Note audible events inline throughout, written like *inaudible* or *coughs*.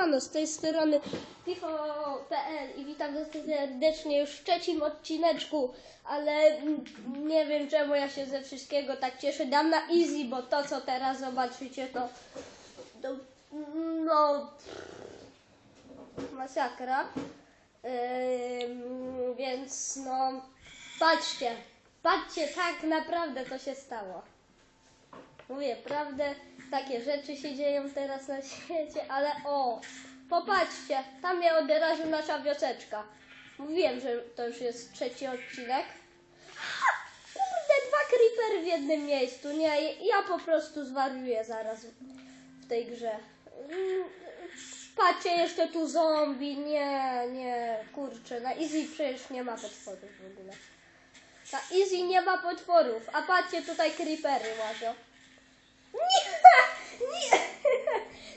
Siemano, z tej strony Picho.pl i witam was serdecznie już w trzecim odcineczku, ale nie wiem czemu ja się ze wszystkiego tak cieszę. Dam na easy, bo to co teraz zobaczycie to, to no masakra. Ym, więc no patrzcie, patrzcie tak naprawdę co się stało. Mówię prawdę, takie rzeczy się dzieją teraz na świecie, ale o, popatrzcie, tam mnie od razu nasza wioseczka. Mówiłem, że to już jest trzeci odcinek. Ha! Kurde, dwa creepery w jednym miejscu, nie, ja po prostu zwariuję zaraz w tej grze. Mm, Patrzcie, jeszcze tu zombie, nie, nie, kurczę, na easy przecież nie ma potworów w ogóle. Na easy nie ma potworów, a patrzcie, tutaj creepery łażą. Nie, nie. *laughs*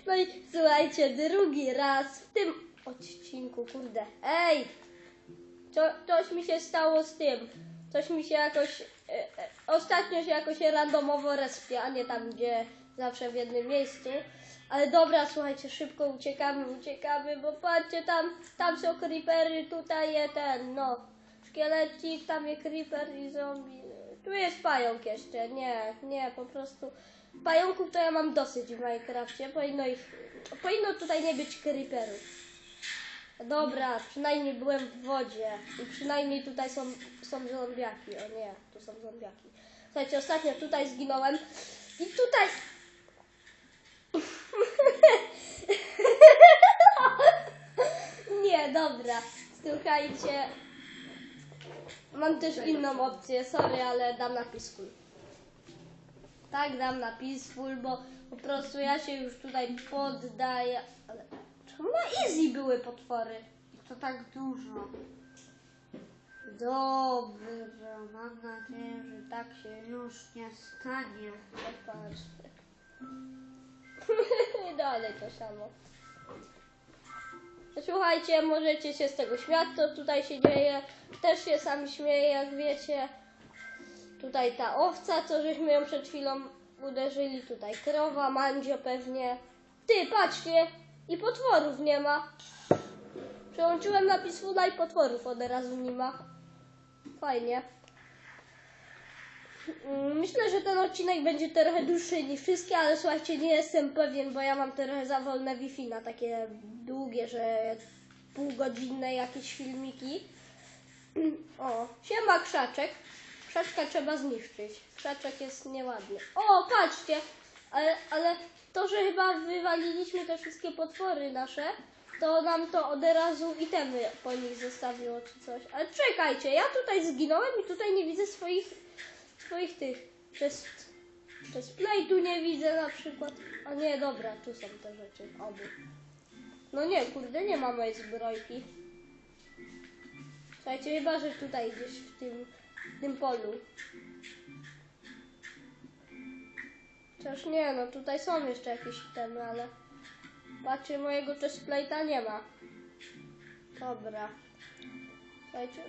No i słuchajcie, drugi raz w tym odcinku, kurde. Ej, co, coś mi się stało z tym. Coś mi się jakoś, e, e, ostatnio się jakoś randomowo respie, a nie tam, gdzie zawsze w jednym miejscu. Ale dobra, słuchajcie, szybko uciekamy, uciekamy, bo patrzcie, tam, tam są creepery, tutaj jest ten, no, szkielecik, tam jest creeper i zombie. Tu jest pająk jeszcze, nie, nie, po prostu pająków to ja mam dosyć w Minecrafcie, powinno ich, powinno tutaj nie być creeperów. Dobra, przynajmniej byłem w wodzie i przynajmniej tutaj są, są zombiaki, o nie, tu są zombiaki. Słuchajcie, ostatnio tutaj zginąłem i tutaj... Nie, dobra, słuchajcie, Mam też inną opcję, sorry, ale dam na peaceful. Tak, dam na peaceful, bo po prostu ja się już tutaj poddaję. Ale czemu na easy były potwory? To tak dużo. Dobrze, mam nadzieję, że tak się już nie stanie. Popatrzcie. *laughs* Dalej to samo. Słuchajcie, możecie się z tego śmiać, co tutaj się dzieje. Też się sam śmieję, jak wiecie. Tutaj ta owca, co żeśmy ją przed chwilą uderzyli. Tutaj krowa, mandzio pewnie. Ty, patrzcie! I potworów nie ma. Przełączyłem na Peacefula i potworów od razu nie ma. Fajnie. Mm, Myślę, że ten odcinek będzie trochę dłuższy niż wszystkie, ale słuchajcie, nie jestem pewien, bo ja mam trochę za wolne Wi-Fi na takie długie, że półgodzinne jakieś filmiki. *clears throat* O, siema krzaczek. Krzaczka trzeba zniszczyć. Krzaczek jest nieładny. O, patrzcie! Ale, ale to, że chyba wywaliliśmy te wszystkie potwory nasze, to nam to od razu itemy po nich zostawiło czy coś. Ale czekajcie, ja tutaj zginąłem i tutaj nie widzę swoich swoich tych przez, przez play tu nie widzę na przykład. A nie, dobra, tu są te rzeczy. Obu. No nie, kurde, nie ma mojej zbrojki. Słuchajcie, chyba, że tutaj gdzieś w tym, tym polu. Chociaż nie, no tutaj są jeszcze jakieś itemy, ale patrzcie, mojego chestplate'a nie ma. Dobra. Słuchajcie.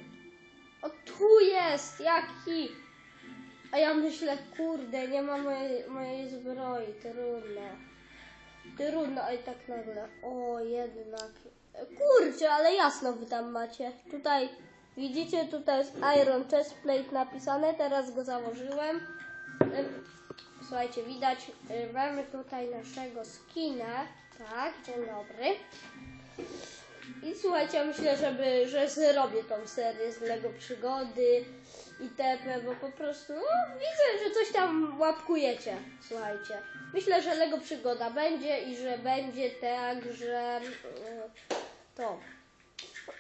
O, tu jest! Jaki? A ja myślę, kurde, nie ma mojej, mojej zbroi, trudno. Trudno, i tak nagle. O, jednak. Kurczę, ale jasno wy tam macie. Tutaj, widzicie, tutaj jest Iron Chestplate napisane, teraz go założyłem. Słuchajcie, widać, y, mamy tutaj naszego skina. Tak, dzień dobry. I słuchajcie, myślę, żeby, że zrobię tą serię z Lego Przygody i TP, bo po prostu no, widzę, że coś tam łapkujecie. Słuchajcie. Myślę, że Lego Przygoda będzie i że będzie tak, że y, to.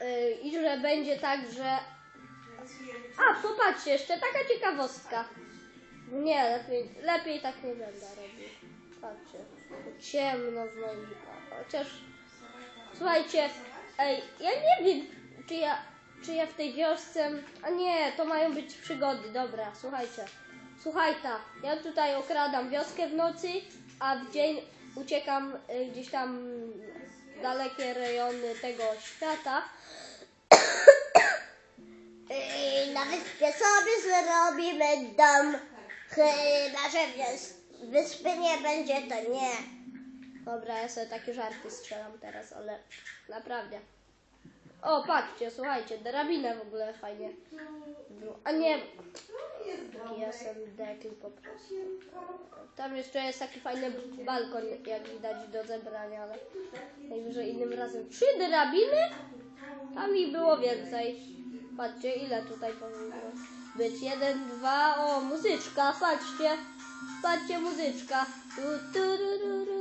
Y, I że będzie tak, że. A, popatrzcie, jeszcze taka ciekawostka. Nie, lepiej, lepiej tak nie będę robił. Patrzcie, ciemno w moim. Chociaż Słuchajcie, ej, ja nie wiem, czy ja, czy ja w tej wiosce. A nie, to mają być przygody, dobra, słuchajcie. Słuchajta, ja tutaj okradam wioskę w nocy, a w dzień uciekam y, gdzieś tam dalekie rejony tego świata. Ej, Na wyspie sobie zrobimy dom. Chyba, że wyspy nie będzie, to nie. Dobra, ja sobie takie żarty strzelam teraz, ale naprawdę. O, patrzcie, słuchajcie, drabinę w ogóle fajnie było. A nie, taki SMD tylko po prostu. Tam jeszcze jest taki fajny balkon, jak widać, do zebrania, ale najwyżej innym razem. Trzy drabiny? Tam ich było więcej. Patrzcie, ile tutaj powinno być. Jeden, dwa, o, muzyczka, patrzcie. Patrzcie, muzyczka. Tu, tu, ru, ru, ru,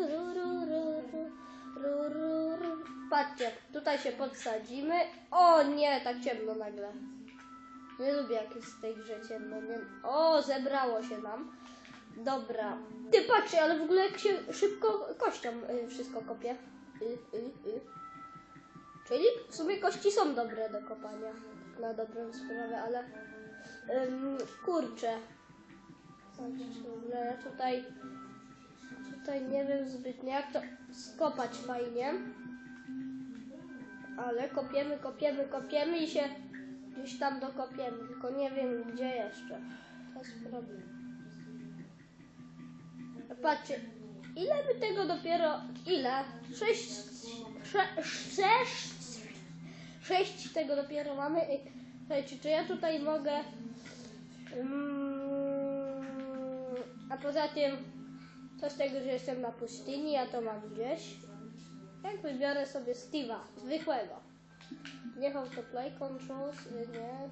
Patrzcie, tutaj się podsadzimy. O nie, tak ciemno nagle. Nie lubię jak jest w tej grze ciemno. Nie... O, zebrało się nam. Dobra. Ty patrzcie, ale w ogóle jak się szybko kością y, wszystko kopie. Y, y, y. Czyli w sumie kości są dobre do kopania. Na dobrą sprawę, ale ym, kurczę. W tutaj tutaj nie wiem zbytnio jak to skopać fajnie. Ale kopiemy, kopiemy, kopiemy i się gdzieś tam dokopiemy. Tylko nie wiem gdzie jeszcze. To jest problem. Patrzcie, ile my tego dopiero. Ile? Sześć. sze- Sześć. Sześć tego dopiero mamy. Słuchajcie, czy ja tutaj mogę. Mm, a poza tym, co z tego, że jestem na pustyni, ja to mam gdzieś. Jak wybiorę sobie Steve'a, zwykłego. Niech autoplay controls, y, nie.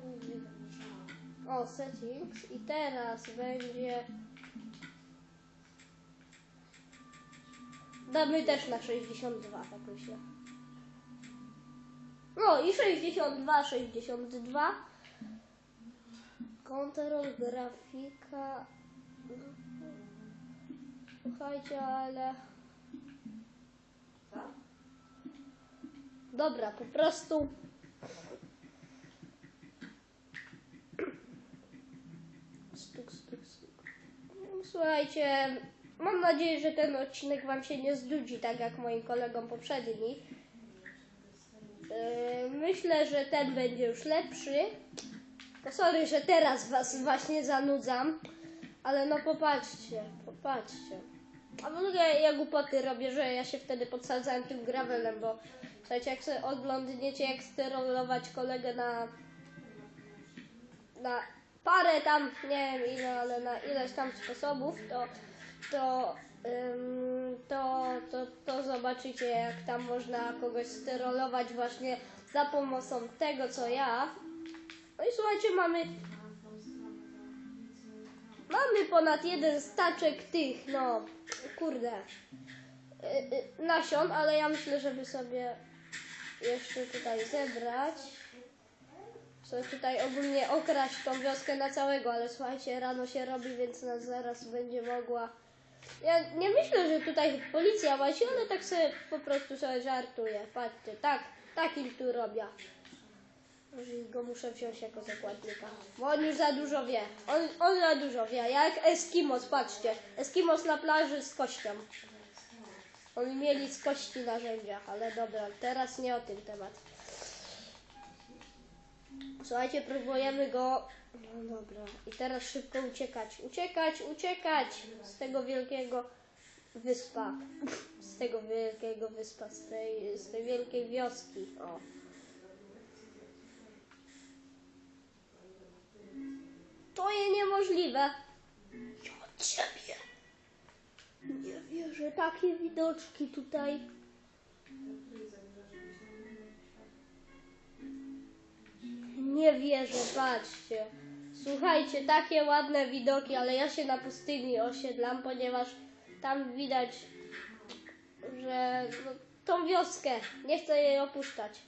O, settings. I teraz będzie. Damy też na 62, tak myślę. No i 62, 62. Kontrol, grafika. Słuchajcie, ale. Dobra, po prostu. Stuk, stuk, stuk. Słuchajcie, mam nadzieję, że ten odcinek Wam się nie zdudzi, tak jak moim kolegom poprzedni. Yy, Myślę, że ten będzie już lepszy. Sorry, że teraz Was właśnie zanudzam, ale no popatrzcie, popatrzcie. A w ogóle ja głupoty robię, że ja się wtedy podsadzałem tym gravelem, bo słuchajcie, jak sobie oglądniecie, jak sterować kolegę na na parę tam, nie wiem ile, ale na ileś tam sposobów, to to, ym, to, to, to zobaczycie, jak tam można kogoś sterolować właśnie za pomocą tego, co ja. No i słuchajcie, mamy mamy ponad jeden staczek tych, no, kurde, y, y, nasion, ale ja myślę, żeby sobie jeszcze tutaj zebrać sobie tutaj ogólnie okraść tą wioskę na całego, ale słuchajcie, rano się robi, więc nas zaraz będzie mogła. Ja nie myślę, że tutaj policja łazi, ale tak sobie po prostu sobie żartuję. Patrzcie, tak, tak im tu robię. Może go muszę wziąć jako zakładnika, bo on już za dużo wie. On, on za dużo wie, jak Eskimos, patrzcie. Eskimos na plaży z kością. Oni mieli z kości narzędzia, ale dobra, teraz nie o tym temat. Słuchajcie, próbujemy go. No dobra. I teraz szybko uciekać. Uciekać, uciekać z tego wielkiego wyspa. Z tego wielkiego wyspa, z tej, z tej wielkiej wioski. O. To jest niemożliwe. Ja ciebie. Nie wierzę, takie widoczki tutaj. Nie wierzę, patrzcie. Słuchajcie, takie ładne widoki, ale ja się na pustyni osiedlam, ponieważ tam widać, że no, tą wioskę, nie chcę jej opuszczać.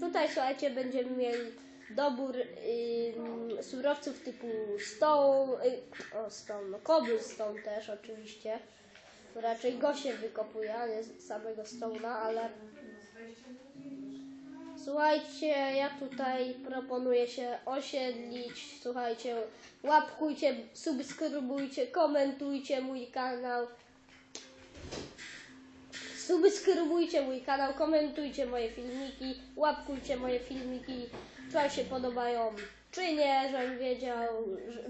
Tutaj, słuchajcie, będziemy mieli dobór ym, surowców typu stone, y, o stone, no cobblestone też oczywiście. Raczej go się wykopuje, a nie samego stone'a, ale Słuchajcie, ja tutaj proponuję się osiedlić. Słuchajcie, łapkujcie, subskrybujcie, komentujcie mój kanał. Subskrybujcie mój kanał, komentujcie moje filmiki, łapkujcie moje filmiki, czy wam się podobają, czy nie, żebym wiedział.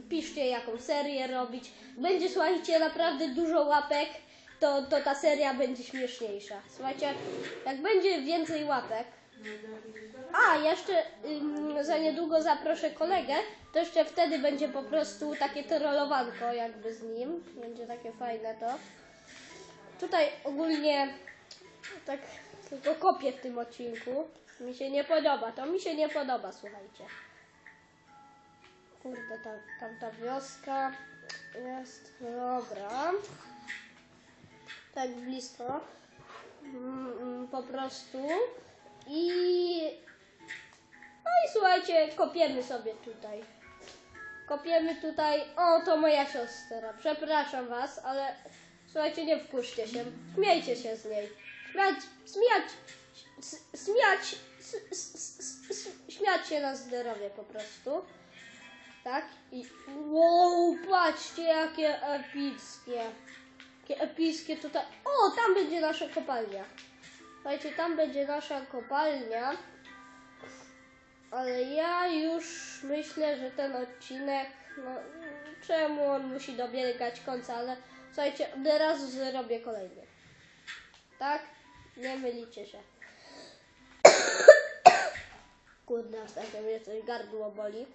Piszcie jaką serię robić. Będzie, słuchajcie, naprawdę dużo łapek. To, to ta seria będzie śmieszniejsza. Słuchajcie, jak będzie więcej łapek, a, jeszcze ym, za niedługo zaproszę kolegę, to jeszcze wtedy będzie po prostu takie trollowanko jakby z nim. Będzie takie fajne to. Tutaj ogólnie tak tylko kopię w tym odcinku. Mi się nie podoba, to mi się nie podoba, słuchajcie. Kurde, tam, tam ta wioska jest, dobra. Tak blisko. Mm, mm, po prostu. I no i słuchajcie, kopiemy sobie tutaj. Kopiemy tutaj. O, to moja siostra. Przepraszam was, ale słuchajcie, nie wkurzcie się. Śmiejcie się z niej. Śmiać, śmiać, śmiać, śmiać się na zdrowie po prostu. Tak? I wow, patrzcie jakie epickie. Jakie epickie tutaj. O, tam będzie nasza kopalnia. Słuchajcie, tam będzie nasza kopalnia. Ale ja już myślę, że ten odcinek, no czemu on musi dobiegać końca, ale słuchajcie, od razu zrobię kolejny. Tak? Nie mylicie się. *coughs* Kurde, ostatnio mnie coś gardło boli.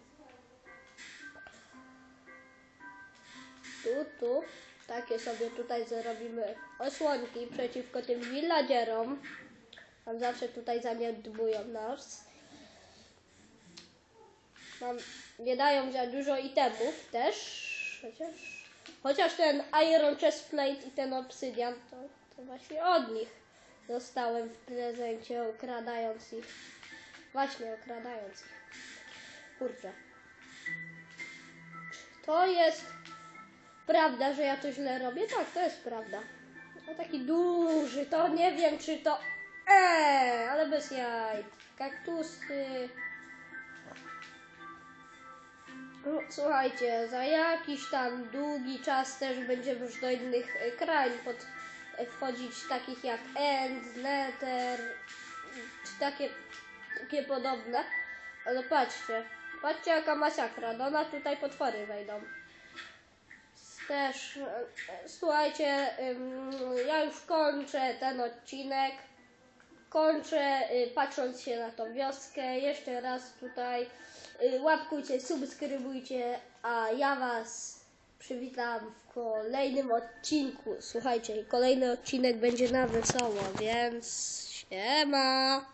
Tu, tu. Takie sobie tutaj zrobimy osłonki przeciwko tym villagerom. Tam zawsze tutaj zaniedbują nas. Mam, nie dają za dużo itemów też. Chociaż, chociaż ten Iron Chestplate i ten Obsydian to, to właśnie od nich dostałem w prezencie, okradając ich. Właśnie okradając ich. Kurczę. To jest prawda, że ja to źle robię? Tak, to jest prawda. A taki duży, to nie wiem czy to... Eee, ale bez jaj. Kaktusy. No, Słuchajcie, za jakiś tam długi czas też będziemy już do innych e, krain pod, e, wchodzić, takich jak End, Nether, czy takie, takie podobne. Ale patrzcie, patrzcie jaka masakra, do nas tutaj potwory wejdą. Też, e, słuchajcie, ja już kończę ten odcinek. Kończę y, patrząc się na tą wioskę. Jeszcze raz tutaj y, łapkujcie, subskrybujcie, a ja Was przywitam w kolejnym odcinku. Słuchajcie, kolejny odcinek będzie na wesoło, więc siema!